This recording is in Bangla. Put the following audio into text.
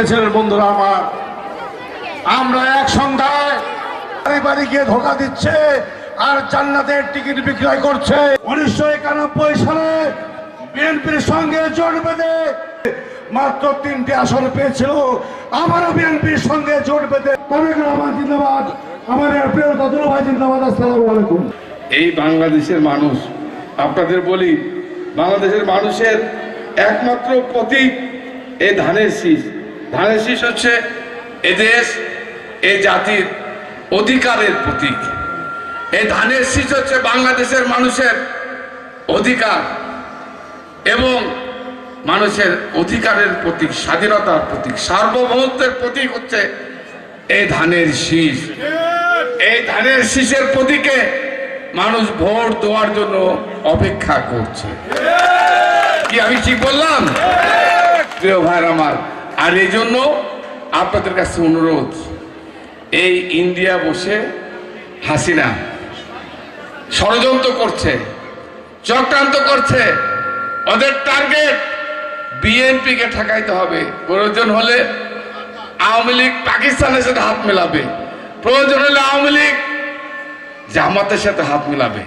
বন্ধুরা আমার, আমরা এক সন্ধ্যায় বাড়ি বাড়ি গিয়ে ধোকা দিচ্ছে আর জান্নাতের টিকিট বিক্রয় করছে। উনিশশো একানব্বই সালে বিএনপির সঙ্গে জোট বেঁধে মাত্র তিনটি আসন পেয়েছিল। আবারও বিএনপির সঙ্গে জোট বেঁধে। আমার জিন্দাবাদ? আমাদের প্রিয় দাদুল ভাই জিন্দাবাদ, আসসালামু আলাইকুম। এই বাংলাদেশের মানুষ, আপনাদের বলি, বাংলাদেশের মানুষের একমাত্র প্রতীক এই ধানের শীষ। ধানের শীষ হচ্ছে এ দেশ, এ জাতির অধিকারের প্রতীক। এই ধানের শীষ হচ্ছে বাংলাদেশের মানুষের অধিকার এবং মানুষের অধিকারের প্রতীক, স্বাধীনতার প্রতীক, সার্বভৌমত্বের প্রতীক হচ্ছে এই ধানের শীষ। এই ধানের শীষের প্রতীকে মানুষ ভোট দেওয়ার জন্য অপেক্ষা করছে। কি আমি ঠিক বললাম? প্রিয় ভাই আমার আর এই জন্য আপনাদের কাছে অনুরোধ, এই ইন্ডিয়া বসে হাসিনা ষড়যন্ত্র করছে, চক্রান্ত করছে, ওদের টার্গেট বিএনপিকে ঠেকাইতে হবে। প্রয়োজন হলে আওয়ামী লীগ পাকিস্তানের সাথে হাত মেলাবে। প্রয়োজন হলে আওয়ামী লীগ জামাতের সাথে হাত মেলাবে।